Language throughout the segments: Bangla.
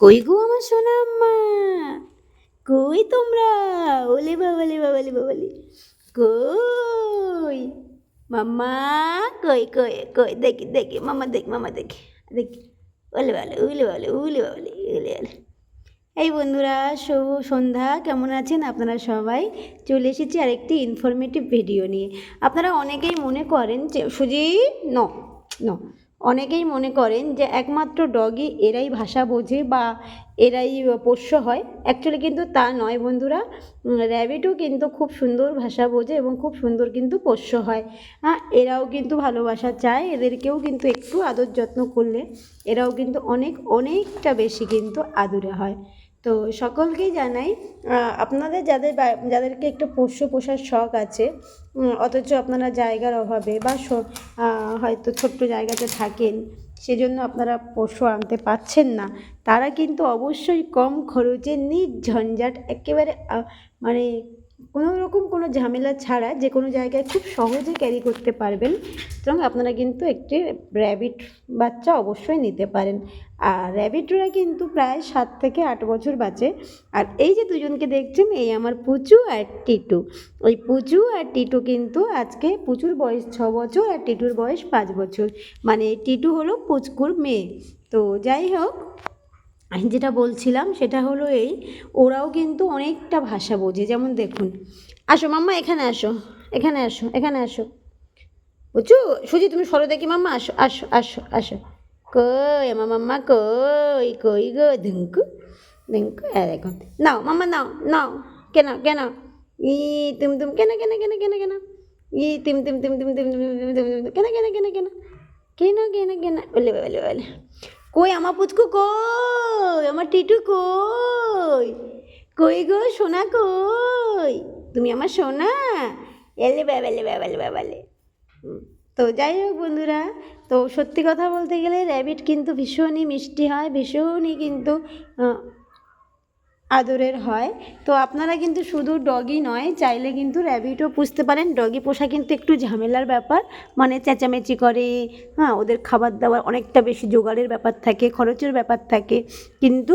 কই গো আমার সোনা কই তোমরা? ওলে বাবালে বাবালে বাবালে কই? মাম্মা, কই কই কই? দেখি দেখি মামা দেখি মামা দেখি দেখি। ওলে বলে উলে বলে উলে বাবালে উলে বলে এই বন্ধুরা, শুভ সন্ধ্যা। কেমন আছেন আপনারা সবাই? চলে এসেছি আরেকটি ইনফরমেটিভ ভিডিও নিয়ে। আপনারা অনেকেই মনে করেন যে, সুজি ন ন অনেকেই মনে করেন যে একমাত্র ডগি এরাই ভাষা বোঝে বা এরাই পোষ্য হয়। অ্যাকচুয়ালি কিন্তু তা নয় বন্ধুরা। র্যাবিটও কিন্তু খুব সুন্দর ভাষা বোঝে এবং খুব সুন্দর কিন্তু পোষ্য হয়। হ্যাঁ এরাও কিন্তু ভালোবাসা চায়। এদেরকেও কিন্তু একটু আদর যত্ন করলে এরাও কিন্তু অনেক, অনেকটা বেশি কিন্তু আদুরে হয়। তো সকলকেই জানাই আপনাদের যাদের যাদেরকে একটু পোষ্য পোষার শখ আছে অথচ আপনারা জায়গার অভাবে বা হয়তো ছোট্ট জায়গাতে থাকেন, সেজন্য আপনারা পশু আনতে পারছেন না। তারা কিন্তু অবশ্যই কম খরচে নির্ঝঞ্ঝাট একেবারে মানে কোনো রকম কোনো ঝামেলা ছাড়া যে কোনো জায়গায় খুব সহজে ক্যারি করতে পারবেন। সুতরাং আপনারা কিন্তু একটি র্যাবিট বাচ্চা অবশ্যই নিতে পারেন। আর র্যাবিটরা কিন্তু প্রায় সাত থেকে আট বছর বাঁচে। আর এই যে দুজনকে দেখছেন, এই আমার পুচু আর টিটু। ওই পুচু আর টিটু কিন্তু আজকে পুচুর বয়স ছ বছর আর টিটুর বয়স পাঁচ বছর। মানে টিটু হলো পুচকুর মেয়ে। তো যাই হোক আমি যেটা বলছিলাম সেটা হলো এই, ওরাও কিন্তু অনেকটা ভাষা বোঝে। যেমন দেখুন, আসো মাম্মা, এখানে আসো এখানে আসো এখানে আসো। বুঝছ? সুজি, তুমি সরো দেখি মাম্মা, আসো আসো আসো আসো। কই, আমার মাম্মা কই কই গো? ধুঙ্কু ধুঙ্কু দেখুন, নাও, মাম্মা, নাও নাও, কেন কেন? ই, তুম তুম, কেন কেন কেন কেন কেন? ই, তিম তিম তিম তিম তিম তিম তিম তিম তিম, কেন কেন কেন কেন? কেন কেন কেন? বলে বলে বলে। কই আমার পুচকু কই? আমার টিটু কই? কই গো সোনা কই? তুমি আমার সোনা? এলে ব্যাবালে ব্যাবালে ব্যাবালে তো যাই হোক বন্ধুরা, তো সত্যি কথা বলতে গেলে র্যাবিট কিন্তু ভীষণই মিষ্টি হয়, ভীষণই কিন্তু আদরের হয়। তো আপনারা কিন্তু শুধু ডগি নয়, চাইলে কিন্তু র্যাবিটও পুষতে পারেন। ডগি পোষা কিন্তু একটু ঝামেলার ব্যাপার। মানে চেঁচামেচি করে হ্যাঁ ওদের খাবার দাবার অনেকটা বেশি জোগাড়ের ব্যাপার থাকে, খরচের ব্যাপার থাকে। কিন্তু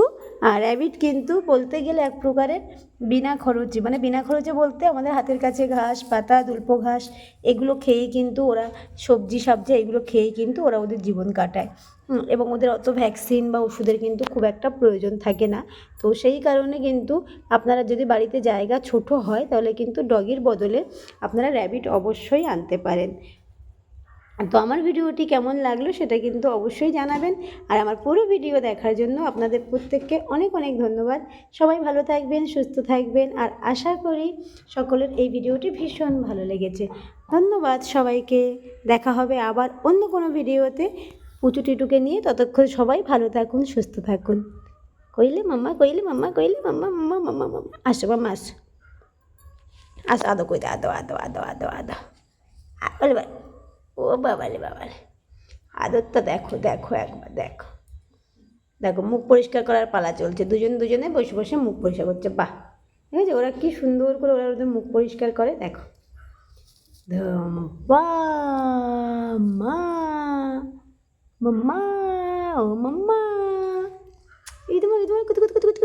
র্যাবিট কিন্তু বলতে গেলে এক প্রকারের বিনা খরচে মানে বিনা খরচে বলতে আমাদের হাতের কাছে ঘাস, পাতা, দুল্প ঘাস, এগুলো খেয়েই কিন্তু ওরা সবজি সবজি, এগুলো খেয়েই কিন্তু ওরা ওদের জীবন কাটায়। এবং ওদের অত ভ্যাকসিন বা ওষুধের কিন্তু খুব একটা প্রয়োজন থাকে না। তো সেই কারণে কিন্তু আপনারা যদি বাড়িতে জায়গা ছোট হয়, তাহলে কিন্তু ডগির বদলে আপনারা র্যাবিট অবশ্যই আনতে পারেন। তো আমার ভিডিওটি কেমন লাগল সেটা কিন্তু অবশ্যই জানাবেন। আর আমার পুরো ভিডিও দেখার জন্য আপনাদের প্রত্যেককে অনেক অনেক ধন্যবাদ। সবাই ভালো থাকবেন, সুস্থ থাকবেন আর আশা করি সকলের এই ভিডিওটি ভীষণ ভালো লেগেছে। ধন্যবাদ সবাইকে। দেখা হবে আবার অন্য কোনো ভিডিওতে। পুচু টিটুকে নিয়ে ততক্ষণ সবাই ভালো থাকুন, সুস্থ থাকুন। কইলে মাম্মা কইলে মাম্মা কইলে মাম্মা মাম্মা মাম্মা মাম্মা। আসো মাম্মা, আসো। আসো, আদো কই দে আদো আদো আদো আদো আদো। আ- বলে বলে। ও বাবালে বাবালে। আদরটা দেখো দেখো একবার, দেখো। দেখো, মুখ পরিষ্কার করার পালা চলছে। দুজন দুজনে বসে বসে মুখ পরিষ্কার করছে। বাহ! ঠিক আছে? ওরা কি সুন্দর করে ওরা ওদের মুখ পরিষ্কার করে, দেখো। ধম্পা মা মাম্মা ও মাম্মা এই তোমার, কুতু কুতু কুতু কুতু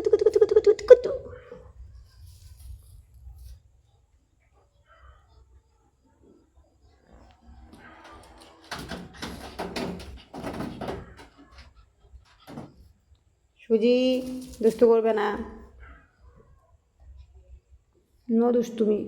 সুজি দুষ্ট করবে না। নো দুষ্টুমি।